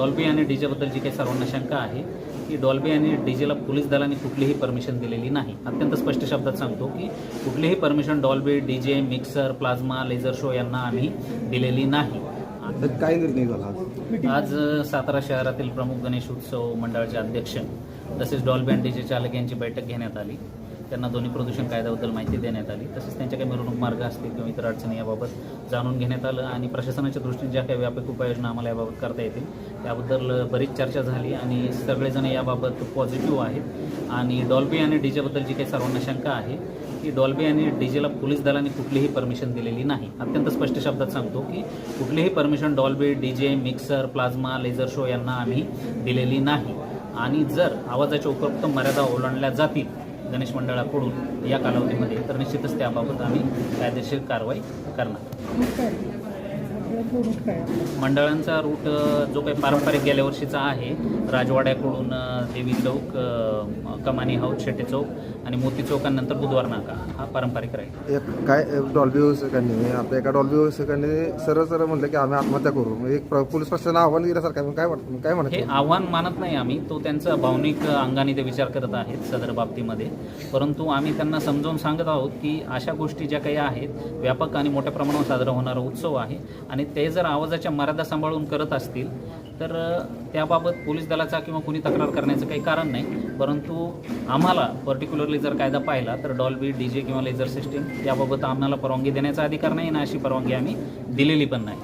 Dolby आणि डीजेबद्दल जी काही सर्वांना शंका आहे की डॉल्बी आणि डीजेला पोलीस दलाने कुठलीही परमिशन दिलेली नाही. अत्यंत स्पष्ट शब्दात सांगतो की कुठलीही permission Dolby DJ mixer plasma laser show यांना आम्ही दिलेली नाही. काय निर्णय झाला? आज सातारा शहरातील प्रमुख गणेश उत्सव मंडळाचे अध्यक्ष तसेच डॉल्बी आणि डीजे चालक यांची बैठक घेण्यात आली. त्यांना दोन्ही प्रदूषण कायद्याबद्दल माहिती देण्यात आली. तसेच त्यांच्या काही मिरवणूक मार्ग असतील किंवा इतर अडचणी याबाबत जाणून घेण्यात आलं आणि प्रशासनाच्या दृष्टीने ज्या काही व्यापक उपाययोजना आम्हाला याबाबत करता येतील त्याबद्दल बरीच चर्चा झाली आणि सगळेजण याबाबत पॉझिटिव्ह आहेत. आणि डॉल्बी आणि डीजेबद्दल जी काही सर्वांना शंका आहे की डॉल्बी आणि डीजेला पोलीस दलाने कुठलीही परमिशन दिलेली नाही. अत्यंत स्पष्ट शब्दात सांगतो की कुठलीही permission Dolby DJ mixer plasma laser show यांना आम्ही दिलेली नाही. आणि जर आवाजाच्या उपरोक्त मर्यादा ओलांडल्या जातील गणेश मंडळाकडून या कालावधीमध्ये तर निश्चितच त्याबाबत आम्ही कायदेशीर कारवाई करणार. मंडळांचा रूट जो काही पारंपरिक गेल्या वर्षीचा आहे राजवाड्याकडून देवी चौक कमानी हाऊस शेट्टी चौक आणि मोती चौक आणि नंतर बुधवार नाका. हा पारंपरिक राहील. एक काय डॉल्बी व्यावसायिकांनी आपल्या एका डॉल्बी व्यावसायिकांनी सरळ सरळ म्हटलं की आम्ही आत्महत्या करू. म्हणजे एक पोलीस प्रशासन आव्हान दिल्यासारखं काय वाटतं काय हे म्हणत आव्हान मानत नाही आम्ही. तो त्यांचा भावनिक अंगाने ते विचार करत आहेत सदर बाबतीमध्ये. परंतु आम्ही त्यांना समजावून सांगत आहोत की अशा गोष्टी ज्या काही आहेत व्यापक आणि मोठ्या प्रमाणावर साजरा होणारा उत्सव आहे आणि ते जर आवाजाच्या मर्यादा सांभाळून करत असतील तर त्याबाबत पोलीस दलाचा किंवा कुणी तक्रार करण्याचं काही कारण नाही. परंतु आम्हाला पर्टिक्युलरली जर कायदा पाहिला तर डॉल्बी डी जे किंवा लेझर सिस्टीम याबाबत आम्हाला परवानगी देण्याचा अधिकार नाही ना अशी परवानगी आम्ही दिलेली पण नाही.